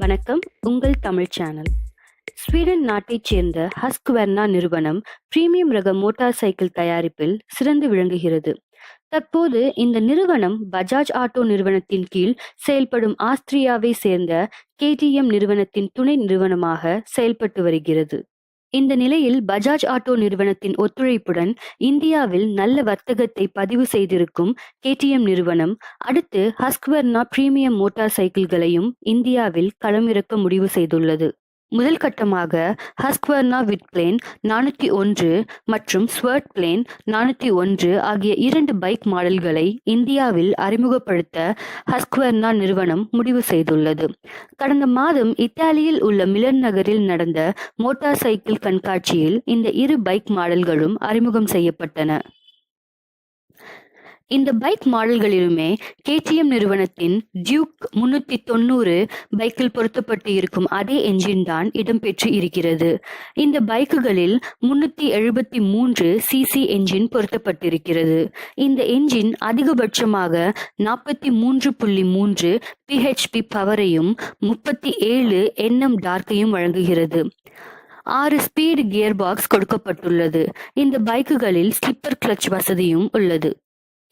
வணக்கம். உங்கள் Tamil channel. Sweden நாட்டைச் சேர்ந்த ஹஸ்க்வெர்னா நிறுவனம் பிரீமியம் ரக மோட்டார் சைக்கிள் தயாரிப்பில் சிறந்து விளங்குகிறது. தற்போது இந்த நிறுவனம் பஜாஜ் ஆட்டோ நிறுவனத்தின் கீழ் செயல்படும் ஆஸ்திரியாவை சேர்ந்த கேடிஎம் நிறுவனத்தின் துணை நிறுவனமாக செயல்பட்டு வருகிறது. இந்த நிலையில் பஜாஜ் ஆட்டோ நிறுவனத்தின் ஒத்துழைப்புடன் இந்தியாவில் நல்ல வர்த்தகத்தை பதிவு செய்திருக்கும் கேடிஎம் நிறுவனம் அடுத்து ஹஸ்க்வர்னா பிரீமியம் மோட்டார் சைக்கிள்களையும் இந்தியாவில் களமிறக்க முடிவு செய்துள்ளது. முதல் கட்டமாக ஹஸ்க்வர்னா விட்பிளேன் நானூற்றி ஒன்று மற்றும் ஸ்வர்ட் பிளேன் நானூற்றி ஒன்று ஆகிய இரண்டு பைக் மாடல்களை இந்தியாவில் அறிமுகப்படுத்த ஹஸ்க்வர்னா நிறுவனம் முடிவு செய்துள்ளது. கடந்த மாதம் இத்தாலியில் உள்ள மிலன் நகரில் நடந்த மோட்டார் சைக்கிள் கண்காட்சியில் இந்த இரு பைக் மாடல்களும் அறிமுகம் செய்யப்பட்டன. இந்த பைக் மாடல்களிலுமே கேடிஎம் நிறுவனத்தின் டியூக் முன்னூத்தி தொண்ணூறு பைக்கில் பொருத்தப்பட்டு இருக்கும் அதே என்ஜின் தான் இடம்பெற்று இருக்கிறது. இந்த பைக்குகளில் முன்னூத்தி எழுபத்தி மூன்று சிசி என்ஜின் பொருத்தப்பட்டிருக்கிறது. இந்த என்ஜின் அதிகபட்சமாக நாற்பத்தி மூன்று புள்ளி மூன்று பிஹெச்பி பவரையும் முப்பத்தி ஏழு என்எம் டார்க்கையும் வழங்குகிறது. ஆறு ஸ்பீடு கியர் பாக்ஸ் கொடுக்கப்பட்டுள்ளது. இந்த பைக்குகளில் ஸ்லிப்பர் கிளச் வசதியும் உள்ளது.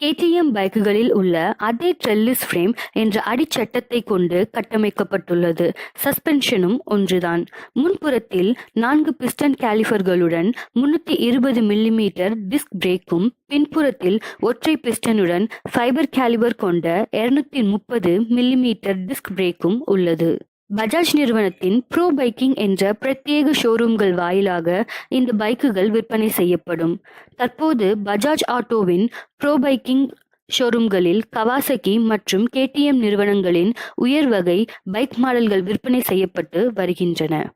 கேடிஎம் பைக்குகளில் உள்ள அதே ட்ரெல்லிஸ் ஃப்ரேம் என்ற அடிச்சட்டத்தை கொண்டு கட்டமைக்கப்பட்டுள்ளது. சஸ்பென்ஷனும் ஒன்றுதான். முன்புறத்தில் நான்கு பிஸ்டன் கேலிஃபர்களுடன் முன்னூத்தி இருபது மில்லிமீட்டர் டிஸ்க் பிரேக்கும் பின்புறத்தில் ஒற்றை பிஸ்டனுடன் ஃபைபர் கேலிபர் கொண்ட இருநூத்தி முப்பது மில்லிமீட்டர் டிஸ்க் பிரேக்கும் உள்ளது. பஜாஜ் நிறுவனத்தின் ப்ரோ பைக்கிங் என்ற பிரத்யேக ஷோரூம்கள் வாயிலாக இந்த பைக்குகள் விற்பனை செய்யப்படும். தற்போது பஜாஜ் ஆட்டோவின் ப்ரோ பைக்கிங் ஷோரூம்களில் கவாசகி மற்றும் கேடிஎம் நிறுவனங்களின் உயர் வகை பைக் மாடல்கள் விற்பனை செய்யப்பட்டு வருகின்றன.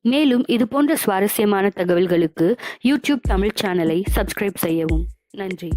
மேலும் இது போன்ற சுவாரஸ்யமான தகவல்களுக்கு யூடியூப் தமிழ் சேனலை சப்ஸ்கிரைப் செய்யவும். நன்றி.